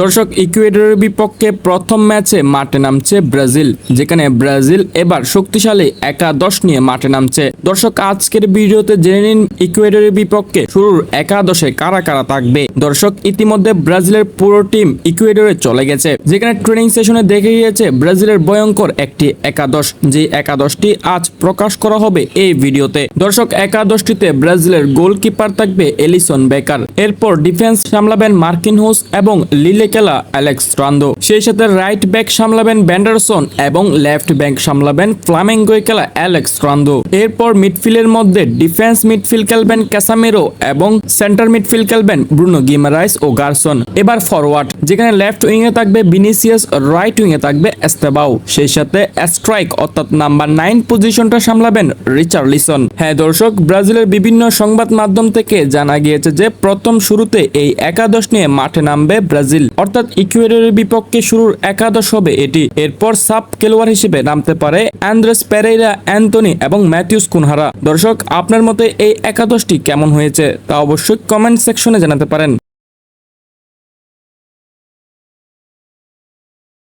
দর্শক, ইকুয়েডরের বিপক্ষে প্রথম ম্যাচে মাঠে নামছে ব্রাজিল, যেখানে ব্রাজিল এবার শক্তিশালী একাদশ নিয়ে মাঠে নামছে। দর্শক, আজকের ভিডিওতে জেনে নিন, ইকুয়েডরের বিপক্ষে শুরুর একাদশে কারা কারা থাকবে। দর্শক, ইতিমধ্যে ব্রাজিলের পুরো টিম ইকুয়েডরে চলে গেছে, যেখানে ট্রেনিং সেশনে দেখে গিয়েছে ব্রাজিলের ভয়ঙ্কর একটি একাদশ, যে একাদশটি আজ প্রকাশ করা হবে এই ভিডিওতে। দর্শক, একাদশটিতে ব্রাজিলের গোলকিপার থাকবে এলিসন বেকার। এরপর ডিফেন্স সামলাবেন মার্কিন হোস এবং লিলেকেলা অ্যালেক্স রান্দো। সেই সাথে রাইট ব্যাক সামলাবেন ব্যান্ডারসন এবং লেফট ব্যাক সামলাবেন ফ্লামেঙ্গো খেলা অ্যালেক্স রান্দো। এরপর মিডফিল্ডের মধ্যে ডিফেন্স মিডফিল্ড খেলবেন ক্যাসামেরো এবং সেন্টার মিডফিল্ড খেলবেন ব্রুনো গিমারাইস ও গার্সন। এবার ফরওয়ার্ড যেখানে লেফট উইংয়ে থাকবে বিনিসিয়াস রাইট উইংয়ে থাকবে এস্তেবাউ সেই সাথে স্ট্রাইক অর্থাৎ নাম্বার নাইন পজিশনটা সামলাবেন রিচার্লিসন। হ্যাঁ দর্শক, ব্রাজিলের বিভিন্ন সংবাদ মাধ্যম থেকে জানা গিয়েছে যে প্রথম শুরুতে এই একাদশ নিয়ে মাঠে নামবে ব্রাজিল। অর্থাৎ ইকুয়েডরের বিপক্ষে শুরুর একাদশ হবে এটি। এরপর সাব খেলোয়াড় হিসেবে নামতে পারে অ্যান্ড্রেস পেরেইরা অ্যান্টনি এবং ম্যাথিউস কুনহারা। দর্শক, আপনার মতে এই একাদশটি কেমন হয়েছে তা অবশ্যই কমেন্ট সেকশনে জানাতে পারেন।